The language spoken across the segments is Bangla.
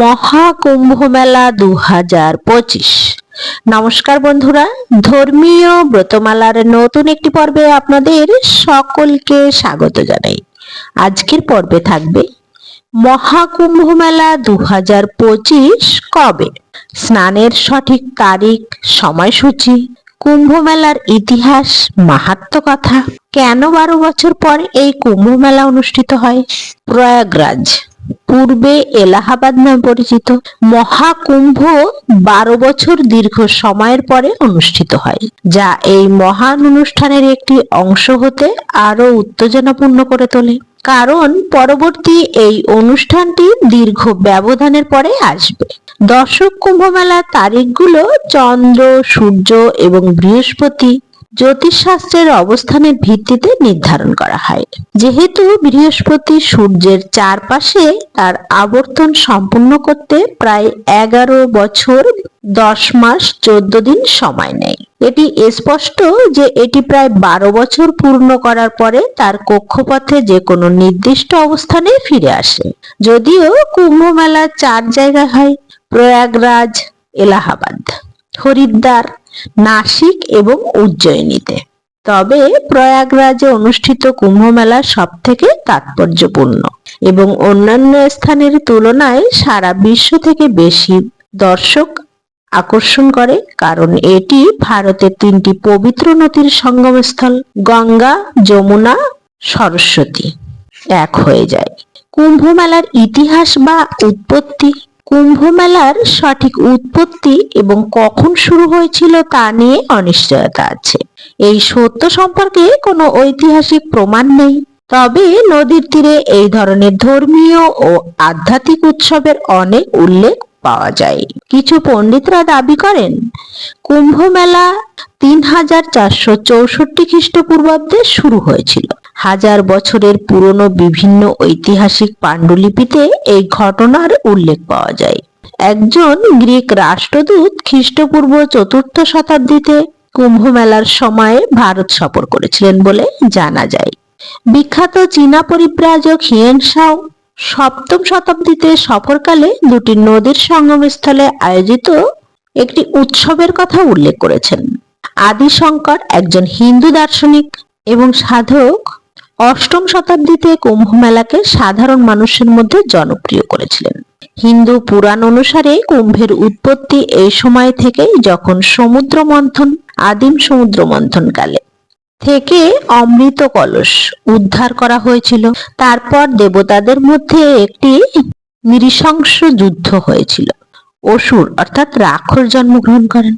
মহাকুম্ভ মেলা দু হাজার পঁচিশ। নমস্কার বন্ধুরা, ধর্মীয় ব্রতমালার নতুন একটি পর্বে আপনাদের সকলকে স্বাগত জানাই। আজকের পর্বে থাকবে মহাকুম্ভ মেলা দু হাজার পঁচিশ কবে? স্নানের সঠিক তারিখ, সময়সূচি কুম্ভ মেলার ইতিহাস, মাহাত্ম কথা, কেন বারো বছর পর এই কুম্ভ মেলা অনুষ্ঠিত হয়? প্রয়াগরাজ। পূর্বে এলাহাবাদ নামে পরিচিত মহাকুম্ভ বারো বছর দীর্ঘ সময়ের পরে অনুষ্ঠিত হয়, যা এই মহান অনুষ্ঠানের একটি অংশ হতে আরও উত্তেজনাপূর্ণ করে তোলে। কারণ পরবর্তী এই অনুষ্ঠানটি দীর্ঘ ব্যবধানের পরে আসবে। দর্শক কুম্ভ মেলার তারিখগুলো চন্দ্র, সূর্য এবং বৃহস্পতি জ্যোতিষশাস্ত্রের অবস্থানের ভিত্তিতে নির্ধারণ করা হয়। যেহেতু বৃহস্পতি সূর্যের চারপাশে তার আবর্তন সম্পূর্ণ করতে প্রায় এগারো বছর, দশ মাস, চোদ্দ দিন সময় নেয়। এটি স্পষ্ট যে এটি প্রায় বারো বছর পূর্ণ করার পরে তার কক্ষপথে যে কোনো নির্দিষ্ট অবস্থানে ফিরে আসে। যদিও কুম্ভ মেলা চার জায়গায় হয়, প্রয়াগরাজ, এলাহাবাদ। হরিদ্বার নাসিক এবং উজ্জয়িনীতে। তবে প্রয়াগরাজে অনুষ্ঠিত কুম্ভ মেলা সব থেকে তাৎপর্যপূর্ণ এবং অন্যান্য স্থানের তুলনায় সারা বিশ্ব থেকে বেশি দর্শক আকর্ষণ করে, কারণ এটি ভারতের তিনটি পবিত্র নদীর সঙ্গমস্থল, গঙ্গা, যমুনা, সরস্বতী। এক হয়ে যায়। কুম্ভ মেলার ইতিহাস বা উৎপত্তি কুম্ভ মেলার সঠিক উৎপত্তি এবং কখন শুরু হয়েছিল তা নিয়ে অনিশ্চয়তা আছে। এই সত্য সম্পর্কে কোনো ঐতিহাসিক প্রমাণ নেই। তবে নদীর তীরে এই ধরনের ধর্মীয় ও আধ্যাত্মিক উৎসবের অনেক উল্লেখ পাওয়া যায়। কিছু পণ্ডিতরা দাবি করেন কুম্ভ মেলা তিন হাজার চারশো চৌষট্টি খ্রিস্টপূর্বাব্দে শুরু হয়েছিল। হাজার বছরের পুরনো বিভিন্ন ঐতিহাসিক পাণ্ডুলিপিতে এই ঘটনার উল্লেখ পাওয়া যায়। একজন গ্রিক রাষ্ট্রদূত খ্রিস্টপূর্ব চতুর্থ শতাব্দীতে কুম্ভ মেলার সময়ে ভারত সফর করেছিলেন বলে জানা যায়। বিখ্যাত চীনা পরিব্রাজক হিয়েন সাও সপ্তম শতাব্দীতে সফরকালে দুটি নদীর সঙ্গমস্থলে আয়োজিত একটি উৎসবের কথা উল্লেখ করেছেন। আদি শঙ্কর একজন হিন্দু দার্শনিক এবং সাধক অষ্টম শতাব্দীতে কুম্ভ মেলাকে সাধারণ মানুষের মধ্যে জনপ্রিয় করেছিলেন। হিন্দু পুরাণ অনুসারে কুম্ভের উৎপত্তি এই সময় থেকেই যখন সমুদ্র মন্থন আদিম সমুদ্র মন্থন কালে থেকে অমৃত কলস উদ্ধার করা হয়েছিল। তারপর দেবতাদের মধ্যে একটি নৃশংস যুদ্ধ হয়েছিল। অসুর অর্থাৎ রাক্ষস জন্মগ্রহণ করেন।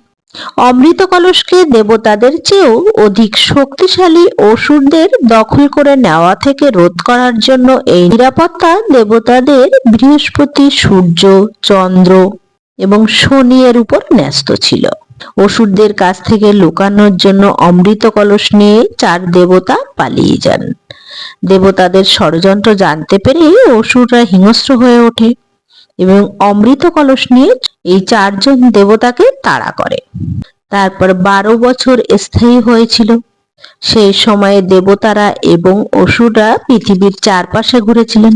অমৃত কলসকে দেবতাদের চেয়েও অধিক শক্তিশালী অসুরদের দখল করে নেওয়া থেকে রোধ করার জন্য এই নিরাপত্তা দেবতাদের বৃহস্পতি সূর্য, চন্দ্র এবং শনি এর উপর ন্যস্ত ছিল। অসুরদের কাছ থেকে লুকানোর জন্য অমৃত কলস নিয়ে চার দেবতা পালিয়ে যান। দেবতাদের ষড়যন্ত্র জানতে পেরে অসুররা হিংস্র হয়ে ওঠে এবং অমৃত কলস নিয়ে এই চারজন দেবতাকে তাড়া করে। তারপর বারো বছর স্থায়ী হয়েছিল। সেই সময়ে দেবতারা এবং অসুররা পৃথিবীর চারপাশে ঘুরেছিলেন।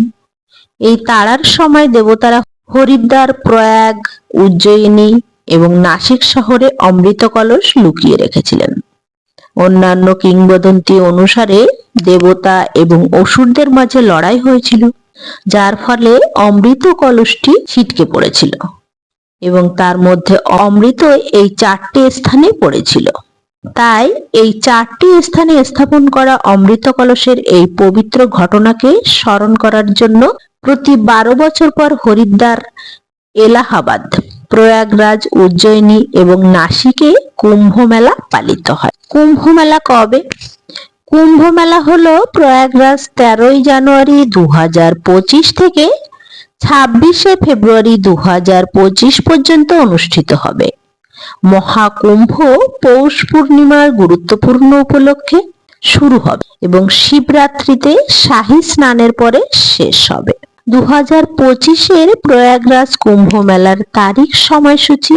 এই তাড়ার সময় দেবতারা হরিদ্বার, প্রয়াগ, উজ্জয়িনী এবং নাসিক শহরে অমৃত কলস লুকিয়ে রেখেছিলেন। অন্যান্য কিংবদন্তি অনুসারে দেবতা এবং অসুরদের মাঝে লড়াই হয়েছিল, যার ফলে অমৃত কলসটি ছিটকে পড়েছিল এবং তার মধ্যে অমৃত এই চারটি স্থানে পড়েছিল। তাই এই চারটি স্থানে স্থাপন করা অমৃত কলসের এই পবিত্র ঘটনাকে স্মরণ করার জন্য প্রতি বারো বছর পর হরিদ্বার এলাহাবাদ প্রয়াগরাজ, উজ্জয়িনী এবং নাসিকে কুম্ভ মেলা পালিত হয়। কুম্ভ মেলা কবে? কুম্ভ মেলা হলো প্রয়াগরাজ তেরোই জানুয়ারি দু থেকে ছাব্বিশে ফেব্রুয়ারি দু পর্যন্ত অনুষ্ঠিত হবে। মহাকুম্ভ পৌষ পূর্ণিমার গুরুত্বপূর্ণ উপলক্ষে শুরু হবে এবং শিবরাত্রিতে শাহী স্নানের পরে শেষ হবে। দু হাজার পঁচিশের প্রয়াগরাজ কুম্ভ মেলার তারিখ সময়সূচি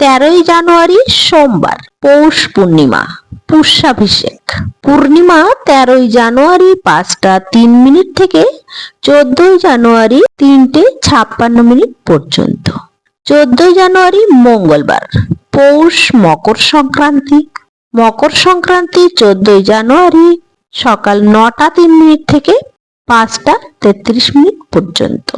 তেরোই জানুয়ারি সোমবার, পৌষ পূর্ণিমা, পুষ্যাভিষেক। পূর্ণিমা তেরোই জানুয়ারি পাঁচটা তিন মিনিট থেকে চোদ্দই জানুয়ারি তিনটে ছাপ্পান্ন মিনিট পর্যন্ত। চোদ্দই জানুয়ারি মঙ্গলবার, পৌষ মকর সংক্রান্তি। মকর সংক্রান্তি চোদ্দই জানুয়ারি সকাল নটা তিন মিনিট থেকে পাঁচটা তেত্রিশ মিনিট পর্যন্ত।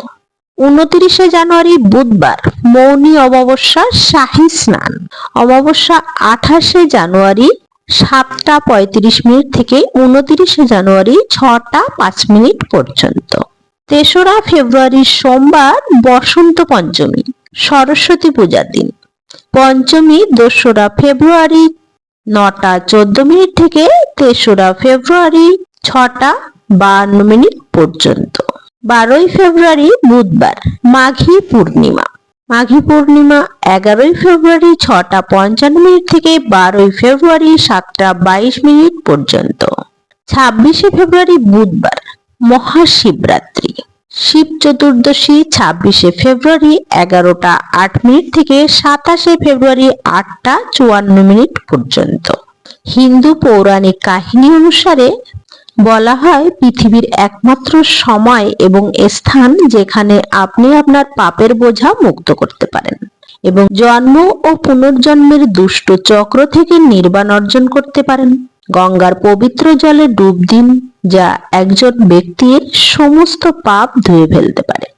উনত্রিশে জানুয়ারি বুধবার, মৌনী অমাবস্যা শাহী স্নান। অমাবস্যা আঠাশে জানুয়ারি সাতটা পঁয়ত্রিশ মিনিট থেকে উনত্রিশে জানুয়ারি ছটা পাঁচ মিনিট পর্যন্ত। তেসরা ফেব্রুয়ারি সোমবার, বসন্ত পঞ্চমী, সরস্বতী পূজার দিন। পঞ্চমী, দোসরা ফেব্রুয়ারি নটা চোদ্দ মিনিট থেকে তেসরা ফেব্রুয়ারি ছটা বাহান্ন মিনিট পর্যন্ত। বারোই ফেব্রুয়ারি বুধবার, মাঘী পূর্ণিমা। মাঘী পূর্ণিমা এগারোই ফেব্রুয়ারি ছটা পঞ্চান্ন মিনিট থেকে বারোই ফেব্রুয়ারি সাতটা বাইশ মিনিট পর্যন্ত। ছাব্বিশে ফেব্রুয়ারি বুধবার, মহাশিবরাত্রি। শিব চতুর্দশী ছাব্বিশে ফেব্রুয়ারি এগারোটা আট মিনিট থেকে সাতাশে ফেব্রুয়ারি আটটা চুয়ান্ন মিনিট পর্যন্ত। হিন্দু পৌরাণিক কাহিনী অনুসারে বলা হয় পৃথিবীর একমাত্র সময় এবং স্থান যেখানে আপনি আপনার পাপের বোঝা মুক্ত করতে পারেন এবং জন্ম ও পুনর্জন্মের দুষ্ট চক্র থেকে নির্বাণ অর্জন করতে পারেন। গঙ্গার পবিত্র জলে ডুব দিন, যা একজন ব্যক্তির সমস্ত পাপ ধুয়ে ফেলতে পারে।